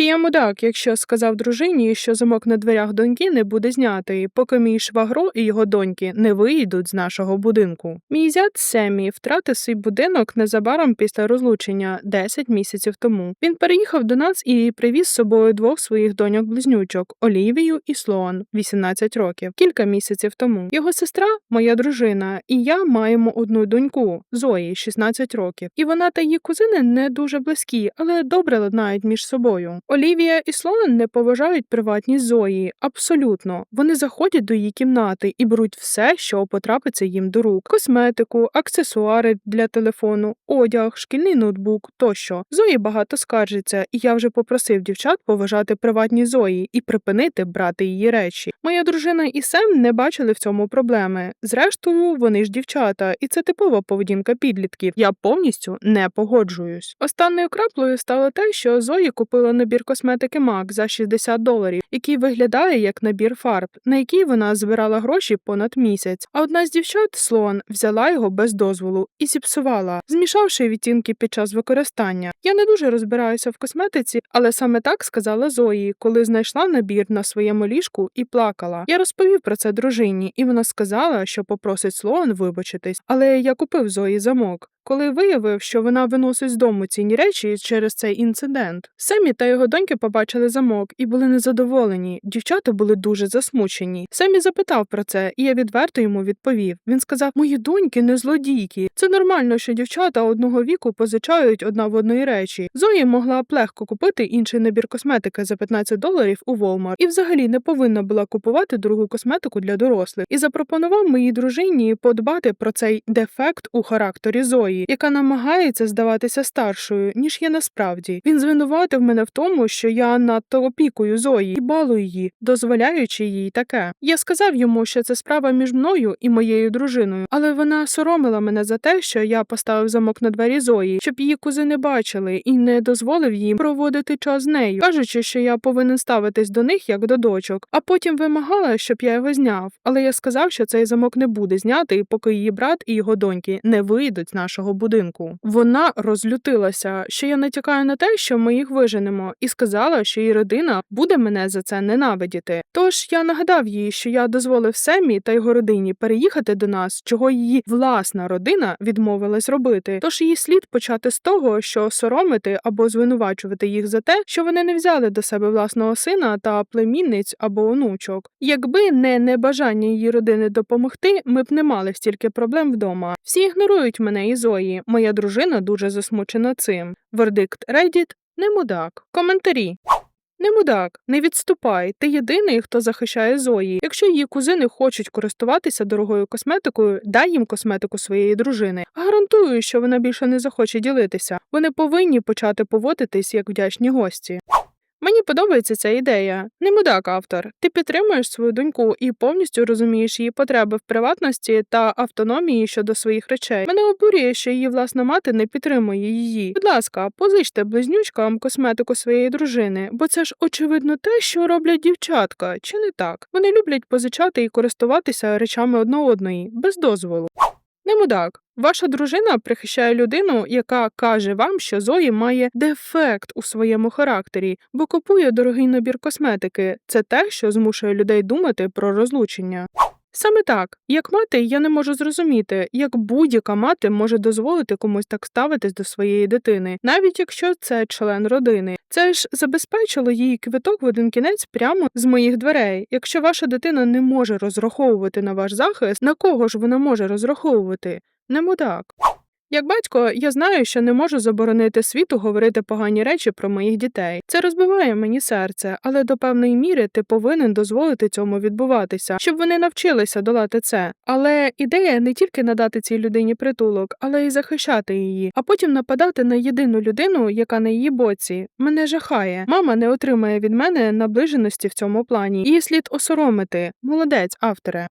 Чи я мудак, якщо сказав дружині, що замок на дверях доньки не буде знятий, поки мій швагро і його доньки не виїдуть з нашого будинку? Мій зять Семі втратив свій будинок незабаром після розлучення 10 місяців тому. Він переїхав до нас і привіз з собою двох своїх доньок-близнючок Олівію і Слоан, 18 років, кілька місяців тому. Його сестра, моя дружина, і я маємо одну доньку Зої, 16 років, і вона та її кузини не дуже близькі, але добре ладнають між собою. Олівія і Слоан не поважають приватність Зої. Абсолютно. Вони заходять до її кімнати і беруть все, що потрапиться їм до рук: косметику, аксесуари для телефону, одяг, шкільний ноутбук тощо. Зої багато скаржиться, і я вже попросив дівчат поважати приватність Зої і припинити брати її речі. Моя дружина і Сем не бачили в цьому проблеми. Зрештою, вони ж дівчата, і це типова поведінка підлітків. Я повністю не погоджуюсь. Останньою краплею стало те, що Зої купила набір косметики MAC за 60 доларів, який виглядає як набір фарб, на який вона збирала гроші понад місяць. А одна з дівчат, Слон, взяла його без дозволу і зіпсувала, змішавши відтінки під час використання. Я не дуже розбираюся в косметиці, але саме так сказала Зої, коли знайшла набір на своєму ліжку і плакала. Я розповів про це дружині, і вона сказала, що попросить Слоан вибачитись, але я купив Зої замок. Коли виявив, що вона виносить з дому цінні речі через цей інцидент, Семі та його доньки побачили замок і були незадоволені. Дівчата були дуже засмучені. Семі запитав про це, і я відверто йому відповів. Він сказав: Мої доньки не злодійки. Це нормально, що дівчата одного віку позичають одна в одної речі. Зої могла б легко купити інший набір косметики за 15 доларів у Walmart і взагалі не повинна була купувати другу косметику для дорослих. І запропонував моїй дружині подбати про цей дефект у характері Зої, яка намагається здаватися старшою, ніж є насправді. Він звинуватив мене в тому, що я надто опікую Зої і балую її, дозволяючи їй таке. Я сказав йому, що це справа між мною і моєю дружиною, але вона соромила мене за те, що я поставив замок на двері Зої, щоб її кузини бачили, і не дозволив їм проводити час з нею, кажучи, що я повинен ставитись до них як до дочок, а потім вимагала, щоб я його зняв. Але я сказав, що цей замок не буде знятий, поки її брат і його доньки не вийдуть з нашого будинку. Вона розлютилася, що я натякаю на те, що ми їх виженемо, і сказала, що її родина буде мене за це ненавидіти. Тож я нагадав їй, що я дозволив Семі та його родині переїхати до нас, чого її власна родина відмовилась робити. Тож її слід почати з того, що соромити або звинувачувати їх за те, що вони не взяли до себе власного сина та племінниць або онучок. Якби не небажання її родини допомогти, ми б не мали стільки проблем вдома. Всі ігнорують мене і Зої. Моя дружина дуже засмучена цим. Вердикт Reddit – не мудак. Коментарі. Не мудак, не відступай. Ти єдиний, хто захищає Зої. Якщо її кузини хочуть користуватися дорогою косметикою, дай їм косметику своєї дружини. Гарантую, що вона більше не захоче ділитися. Вони повинні почати поводитись як вдячні гості. Мені подобається ця ідея. Не мудак, автор. Ти підтримуєш свою доньку і повністю розумієш її потреби в приватності та автономії щодо своїх речей. Мене обурює, що її власна мати не підтримує її. Будь ласка, позичте близнючкам косметику своєї дружини, бо це ж очевидно те, що роблять дівчатка, чи не так? Вони люблять позичати і користуватися речами одна одної без дозволу. Не мудак. Ваша дружина прихищає людину, яка каже вам, що Зої має дефект у своєму характері, бо купує дорогий набір косметики. Це те, що змушує людей думати про розлучення. Саме так, як мати, я не можу зрозуміти, як будь-яка мати може дозволити комусь так ставитись до своєї дитини, навіть якщо це член родини. Це ж забезпечило їй квиток в один кінець прямо з моїх дверей. Якщо ваша дитина не може розраховувати на ваш захист, на кого ж вона може розраховувати? Не мудак. Як батько, я знаю, що не можу заборонити світу говорити погані речі про моїх дітей. Це розбиває мені серце, але до певної міри ти повинен дозволити цьому відбуватися, щоб вони навчилися долати це. Але ідея не тільки надати цій людині притулок, але й захищати її, а потім нападати на єдину людину, яка на її боці. Мене жахає. Мама не отримає від мене наближеності в цьому плані. Її слід осоромити. Молодець, авторе.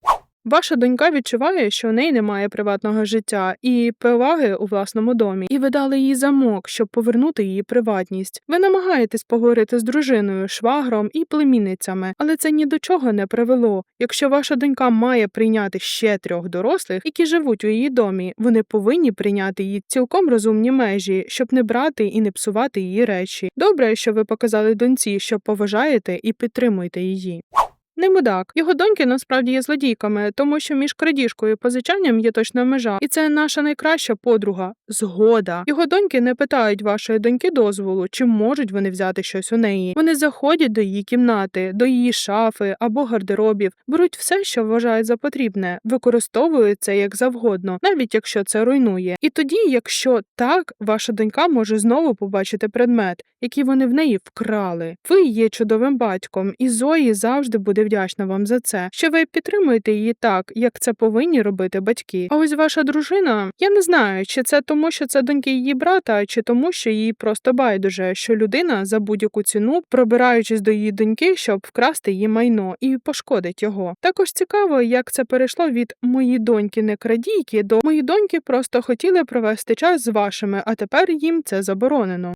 Ваша донька відчуває, що у неї немає приватного життя і поваги у власному домі, і ви дали їй замок, щоб повернути її приватність. Ви намагаєтесь поговорити з дружиною, швагром і племінницями, але це ні до чого не привело. Якщо ваша донька має прийняти ще трьох дорослих, які живуть у її домі, вони повинні прийняти її цілком розумні межі, щоб не брати і не псувати її речі. Добре, що ви показали доньці, що поважаєте і підтримуєте її. Не мудак. Його доньки насправді є злодійками, тому що між крадіжкою і позичанням є точна межа, і це наша найкраща подруга згода. Його доньки не питають вашої доньки дозволу, чи можуть вони взяти щось у неї. Вони заходять до її кімнати, до її шафи або гардеробів, беруть все, що вважають за потрібне, використовують це як завгодно, навіть якщо це руйнує. І тоді, якщо так, ваша донька може знову побачити предмет, який вони в неї вкрали. Ви є чудовим батьком, і Зої завжди буде вдячна вам за це, що ви підтримуєте її так, як це повинні робити батьки. А ось ваша дружина, я не знаю, чи це тому, що це доньки її брата, чи тому, що їй просто байдуже, що людина за будь-яку ціну, пробираючись до її доньки, щоб вкрасти її майно і пошкодить його. Також цікаво, як це перейшло від мої доньки не крадійки до мої доньки просто хотіли провести час з вашими, а тепер їм це заборонено.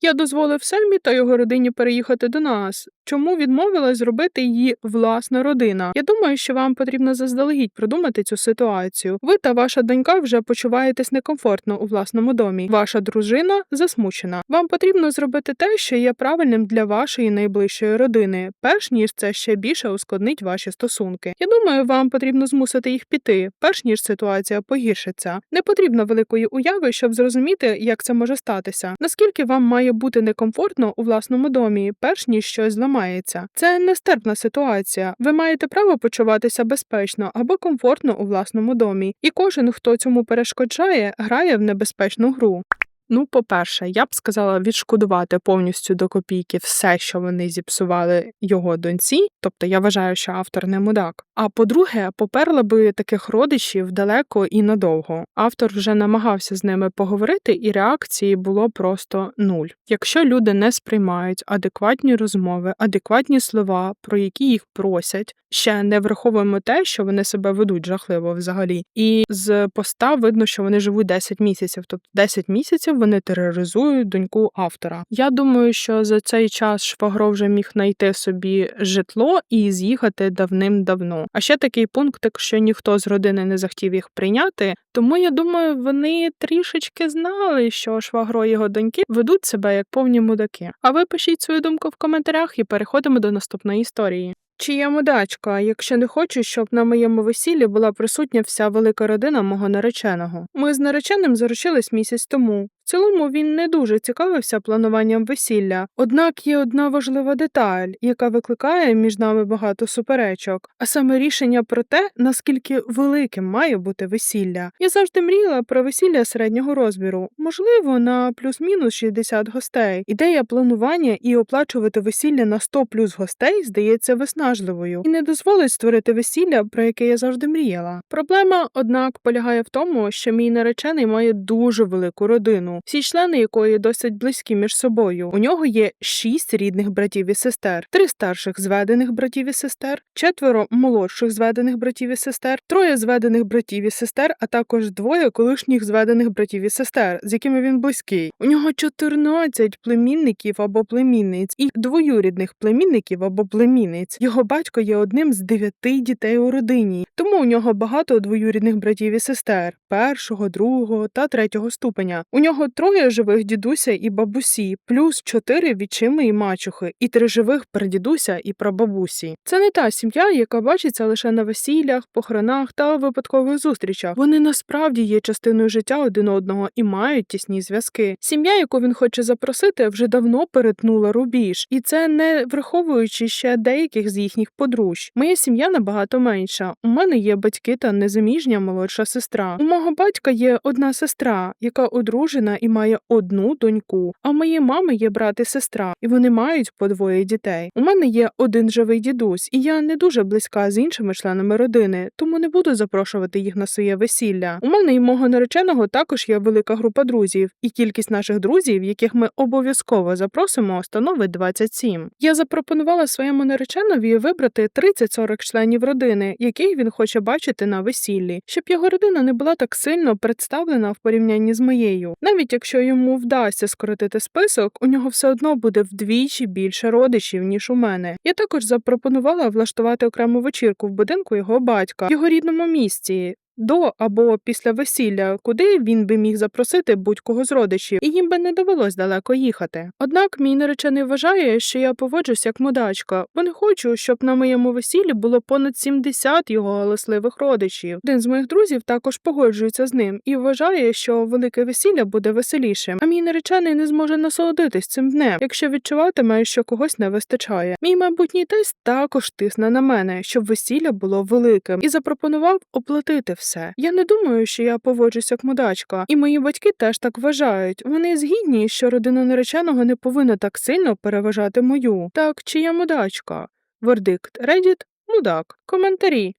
Я дозволив Семі та його родині переїхати до нас. Чому відмовилась зробити її власна родина? Я думаю, що вам потрібно заздалегідь продумати цю ситуацію. Ви та ваша донька вже почуваєтесь некомфортно у власному домі. Ваша дружина засмучена. Вам потрібно зробити те, що є правильним для вашої найближчої родини, перш ніж це ще більше ускладнить ваші стосунки. Я думаю, вам потрібно змусити їх піти, перш ніж ситуація погіршиться. Не потрібно великої уяви, щоб зрозуміти, як це може статися. Наскільки вам має бути некомфортно у власному домі, перш ніж щось зламається. Це нестерпна ситуація. Ви маєте право почуватися безпечно або комфортно у власному домі, і кожен, хто цьому перешкоджає, грає в небезпечну гру. Ну, по-перше, я б сказала відшкодувати повністю до копійки все, що вони зіпсували його доньці. Тобто я вважаю, що автор не мудак. А по-друге, поперла би таких родичів далеко і надовго. Автор вже намагався з ними поговорити, і реакції було просто нуль. Якщо люди не сприймають адекватні розмови, адекватні слова, про які їх просять, ще не враховуємо те, що вони себе ведуть жахливо взагалі. І з поста видно, що вони живуть 10 місяців, тобто 10 місяців вони тероризують доньку автора. Я думаю, що за цей час Швагро вже міг знайти собі житло і з'їхати давним-давно. А ще такий пункт, якщо ніхто з родини не захотів їх прийняти, тому я думаю, вони трішечки знали, що Швагро і його доньки ведуть себе як повні мудаки. А ви пишіть свою думку в коментарях і переходимо до наступної історії. Чи я мудачка, якщо не хочу, щоб на моєму весіллі була присутня вся велика родина мого нареченого? Ми з нареченим заручились місяць тому. В цілому він не дуже цікавився плануванням весілля, однак є одна важлива деталь, яка викликає між нами багато суперечок, а саме рішення про те, наскільки великим має бути весілля. Я завжди мріяла про весілля середнього розміру, можливо, на плюс-мінус 60 гостей. Ідея планування і оплачувати весілля на 100 плюс гостей здається виснажливою і не дозволить створити весілля, про яке я завжди мріяла. Проблема, однак, полягає в тому, що мій наречений має дуже велику родину всі члени якої досить близькі між собою. У нього є шість рідних братів і сестер, три старших зведених братів і сестер, четверо молодших зведених братів і сестер, троє зведених братів і сестер, а також двоє колишніх зведених братів і сестер, з якими він близький. У нього 14 племінників або племінниць і двоюрідних племінників або племінниць. Його батько є одним з дев'яти дітей у родині, тому у нього багато двоюрідних братів і сестер першого, другого та третього ступеня. У нього троє живих дідуся і бабусі, плюс чотири відчими і мачухи, і три живих прадідуся і прабабусі. Це не та сім'я, яка бачиться лише на весіллях, похоронах та випадкових зустрічах. Вони насправді є частиною життя один одного і мають тісні зв'язки. Сім'я, яку він хоче запросити, вже давно перетнула рубіж, і це не враховуючи ще деяких з їхніх подружжя. Моя сім'я набагато менша. У мене є батьки та незаміжня молодша сестра. Мого батька є одна сестра, яка одружена і має одну доньку. А у моєї мами є брат і сестра, і вони мають по двоє дітей. У мене є один живий дідусь, і я не дуже близька з іншими членами родини, тому не буду запрошувати їх на своє весілля. У мене і мого нареченого також є велика група друзів, і кількість наших друзів, яких ми обов'язково запросимо, становить 27. Я запропонувала своєму нареченові вибрати 30-40 членів родини, яких він хоче бачити на весіллі, щоб його родина не була так сильно представлена в порівнянні з моєю. Навіть якщо йому вдасться скоротити список, у нього все одно буде вдвічі більше родичів, ніж у мене. Я також запропонувала влаштувати окрему вечірку в будинку його батька в його рідному місті. До або після весілля, куди він би міг запросити будь-кого з родичів, і їм би не довелось далеко їхати. Однак мій наречений вважає, що я поводжусь як мудачка, бо не хочу, щоб на моєму весіллі було понад 70 його галасливих родичів. Один з моїх друзів також погоджується з ним і вважає, що велике весілля буде веселішим. А мій наречений не зможе насолодитись цим днем, якщо відчуватиме, що когось не вистачає. Мій майбутній тесть також тисне на мене, щоб весілля було великим, і запропонував оплатити все. Я не думаю, що я поводжусь як мудачка, і мої батьки теж так вважають. Вони згідні, що родина нареченого не повинна так сильно переважати мою. Так, чи я мудачка? Вердикт Reddit – мудак. Коментарі.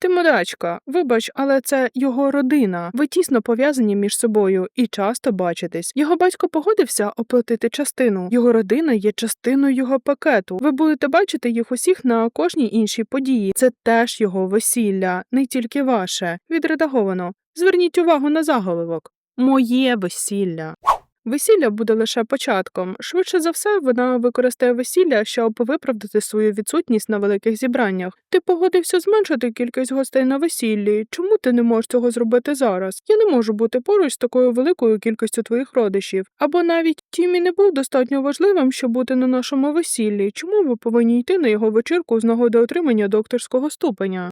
Ти мудачка, вибач, але це його родина. Ви тісно пов'язані між собою і часто бачитесь. Його батько погодився оплатити частину. Його родина є частиною його пакету. Ви будете бачити їх усіх на кожній іншій події. Це теж його весілля, не тільки ваше. Відредаговано. Зверніть увагу на заголовок. Моє весілля. Весілля буде лише початком. Швидше за все, вона використає весілля, щоб виправдати свою відсутність на великих зібраннях. Ти погодився зменшити кількість гостей на весіллі. Чому ти не можеш цього зробити зараз? Я не можу бути поруч з такою великою кількістю твоїх родичів. Або навіть Тімі не був достатньо важливим, щоб бути на нашому весіллі. Чому ви повинні йти на його вечірку з нагоди отримання докторського ступеня?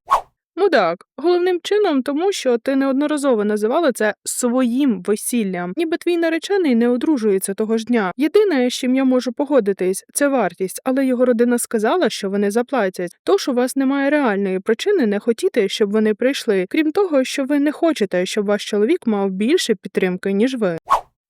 Мудак, головним чином, тому що ти неодноразово називала це своїм весіллям, ніби твій наречений не одружується того ж дня. Єдине, з чим я можу погодитись, це вартість, але його родина сказала, що вони заплатять. Тож у вас немає реальної причини не хотіти, щоб вони прийшли, крім того, що ви не хочете, щоб ваш чоловік мав більше підтримки, ніж ви.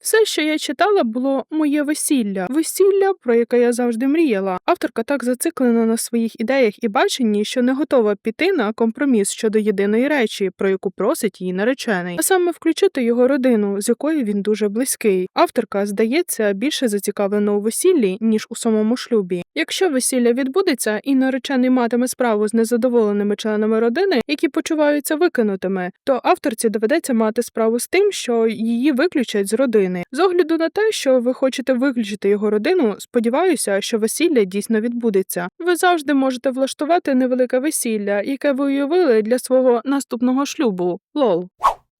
Все, що я читала, було моє весілля, весілля, про яке я завжди мріяла. Авторка так зациклена на своїх ідеях і баченні, що не готова піти на компроміс щодо єдиної речі, про яку просить її наречений, а саме включити його родину, з якою він дуже близький. Авторка, здається, більше зацікавлена у весіллі, ніж у самому шлюбі. Якщо весілля відбудеться і наречений матиме справу з незадоволеними членами родини, які почуваються викинутими, то авторці доведеться мати справу з тим, що її виключать з родини. З огляду на те, що ви хочете виключити його родину, сподіваюся, що весілля дійсно відбудеться. Ви завжди можете влаштувати невелике весілля, яке ви уявили для свого наступного шлюбу. Лол.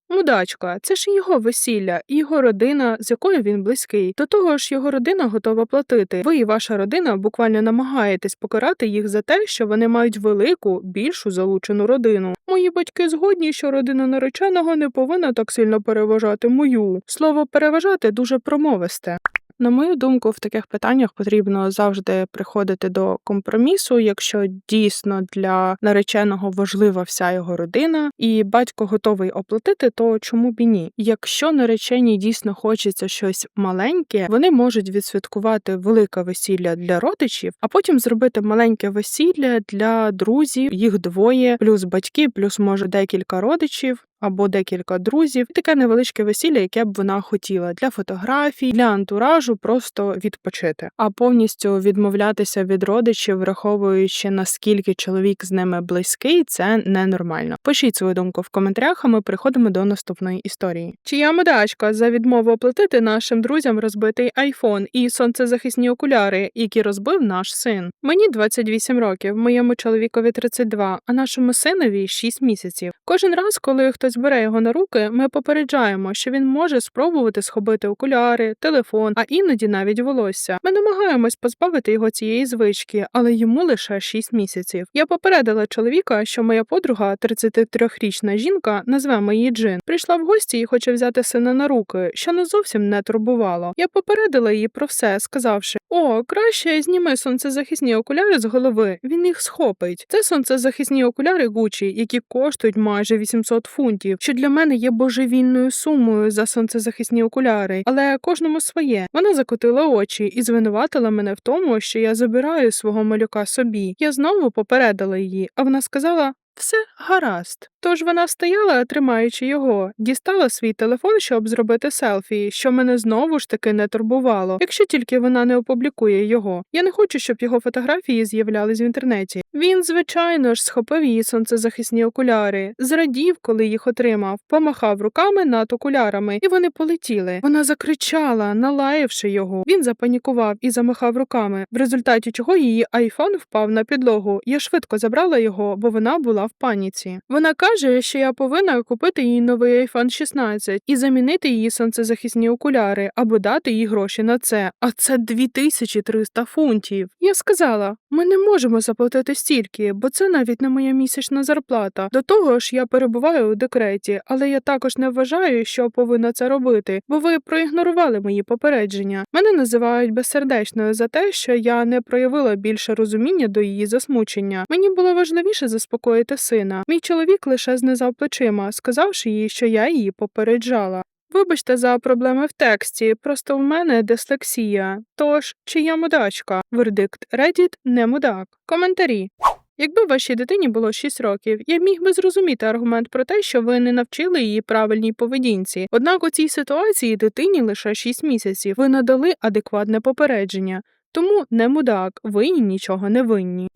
Мудачка, це ж його весілля, його родина, з якою він близький. До того ж, його родина готова платити. Ви і ваша родина буквально намагаєтесь покарати їх за те, що вони мають велику, більшу залучену родину. Мої батьки згодні, що родина нареченого не повинна так сильно переважати мою. Слово переважати дуже промовисте. На мою думку, в таких питаннях потрібно завжди приходити до компромісу, якщо дійсно для нареченого важлива вся його родина, і батько готовий оплатити, то чому б і ні? Якщо нареченій дійсно хочеться щось маленьке, вони можуть відсвяткувати велике весілля для родичів, а потім зробити маленьке весілля для друзів, їх двоє, плюс батьки, плюс може декілька родичів або декілька друзів, таке невеличке весілля, яке б вона хотіла для фотографій, для антуражу, просто відпочити. А повністю відмовлятися від родичів, враховуючи наскільки чоловік з ними близький, це ненормально. Пишіть свою думку в коментарях, а ми переходимо до наступної історії. Чия медачка за відмову оплатити нашим друзям розбитий айфон і сонцезахисні окуляри, які розбив наш син. Мені 28 років, моєму чоловікові 32, а нашому синові 6 місяців. Кожен раз, коли хтось бере його на руки, ми попереджаємо, що він може спробувати схопити окуляри, телефон, а іноді навіть волосся. Ми намагаємось позбавити його цієї звички, але йому лише 6 місяців. Я попередила чоловіка, що моя подруга, 33-річна жінка, назвемо її Джин, прийшла в гості і хоче взяти сина на руки, що не зовсім не турбувало. Я попередила її про все, сказавши: О, краще зніми сонцезахисні окуляри з голови. Він їх схопить. Це сонцезахисні окуляри Гучі, які коштують майже 800 фунтів. Фунтів, що для мене є божевільною сумою за сонцезахисні окуляри, але кожному своє. Вона закотила очі і звинуватила мене в тому, що я забираю свого малюка собі. Я знову попередила її, а вона сказала. Все гаразд. Тож вона стояла, тримаючи його, дістала свій телефон, щоб зробити селфі, що мене знову ж таки не турбувало, якщо тільки вона не опублікує його. Я не хочу, щоб його фотографії з'являлись в інтернеті. Він, звичайно ж, схопив її сонцезахисні окуляри, зрадів, коли їх отримав, помахав руками над окулярами, і вони полетіли. Вона закричала, налаявши його. Він запанікував і замахав руками, в результаті чого її айфон впав на підлогу. Я швидко забрала його, бо вона була в паніці. Вона каже, що я повинна купити їй новий iPhone 16 і замінити її сонцезахисні окуляри або дати їй гроші на це. А це 2300 фунтів. Я сказала: ми не можемо заплатити стільки, бо це навіть не моя місячна зарплата. До того ж, я перебуваю у декреті, але я також не вважаю, що повинна це робити, бо ви проігнорували мої попередження. Мене називають безсердечною за те, що я не проявила більше розуміння до її засмучення. Мені було важливіше заспокоїти сина. Мій чоловік лише знизав плечима, сказавши їй, що я її попереджала. Вибачте за проблеми в тексті, просто в мене дислексія. Тож, чи я мудачка? Вердикт Reddit не мудак. Коментарі. Якби вашій дитині було 6 років, я міг би зрозуміти аргумент про те, що ви не навчили її правильній поведінці. Однак у цій ситуації дитині лише 6 місяців. Ви надали адекватне попередження. Тому не мудак, ви нічого не винні.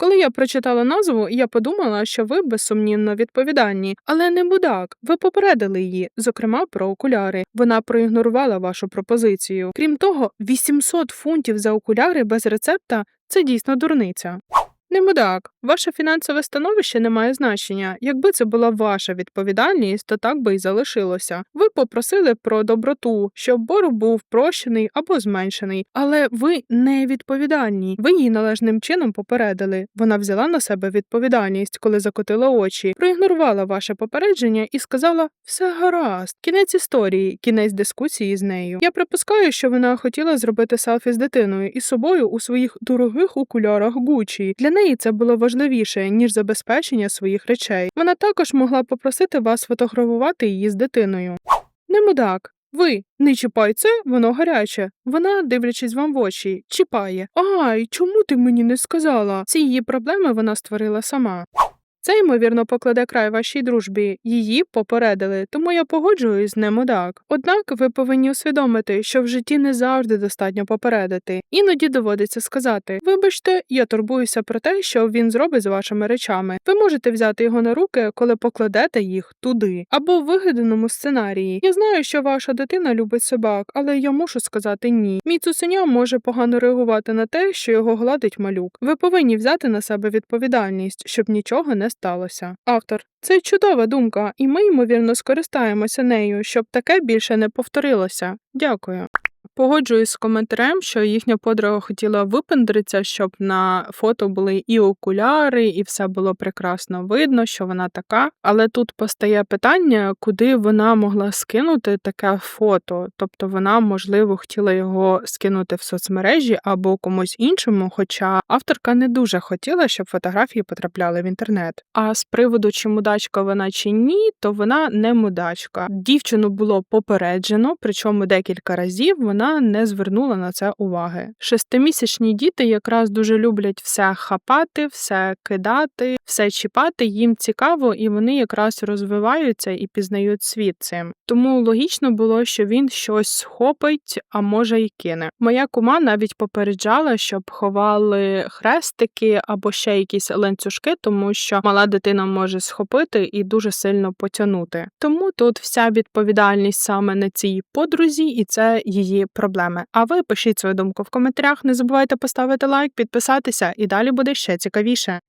Коли я прочитала назву, я подумала, що ви безсумнівно відповідальні, але не будак. Ви попередили її, зокрема про окуляри. Вона проігнорувала вашу пропозицію. Крім того, 800 фунтів за окуляри без рецепта це дійсно дурниця. Не мудак, ваше фінансове становище не має значення. Якби це була ваша відповідальність, то так би й залишилося. Ви попросили про доброту, щоб борг був прощений або зменшений, але ви не відповідальні. Ви її належним чином попередили. Вона взяла на себе відповідальність, коли закотила очі, проігнорувала ваше попередження і сказала все гаразд. Кінець історії, кінець дискусії з нею. Я припускаю, що вона хотіла зробити селфі з дитиною і собою у своїх дорогих окулярах Гучі. Для неї це було важливіше ніж забезпечення своїх речей. Вона також могла попросити вас фотографувати її з дитиною. Не мудак. Ви не чіпай це, воно гаряче. Вона, дивлячись вам в очі, чіпає. Ай, чому ти мені не сказала? Ці її проблеми вона створила сама. Це, ймовірно, покладе край вашій дружбі. Її попередили, тому я погоджуюсь з ним мудак. Однак ви повинні усвідомити, що в житті не завжди достатньо попередити. Іноді доводиться сказати: вибачте, я турбуюся про те, що він зробить з вашими речами. Ви можете взяти його на руки, коли покладете їх туди, або в вигаданому сценарії. Я знаю, що ваша дитина любить собак, але я мушу сказати ні. Мій цуценя може погано реагувати на те, що його гладить малюк. Ви повинні взяти на себе відповідальність, щоб нічого не сталося. Автор це чудова думка, і ми, ймовірно, скористаємося нею, щоб таке більше не повторилося. Дякую. Погоджуюсь з коментарем, що їхня подруга хотіла випендритися, щоб на фото були і окуляри, і все було прекрасно видно, що вона така. Але тут постає питання, куди вона могла скинути таке фото. Тобто вона, можливо, хотіла його скинути в соцмережі або комусь іншому, хоча авторка не дуже хотіла, щоб фотографії потрапляли в інтернет. А з приводу, чи мудачка вона чи ні, то вона не мудачка. Дівчину було попереджено, причому декілька разів не звернула на це уваги. Шестимісячні діти якраз дуже люблять все хапати, все кидати, все чіпати. Їм цікаво, і вони якраз розвиваються і пізнають світ цим. Тому логічно було, що він щось схопить, а може й кине. Моя кума навіть попереджала, щоб ховали хрестики або ще якісь ланцюжки, тому що мала дитина може схопити і дуже сильно потягнути. Тому тут вся відповідальність саме на цій подрузі, і це її проблеми. А ви пишіть свою думку в коментарях. Не забувайте поставити лайк, підписатися, і далі буде ще цікавіше.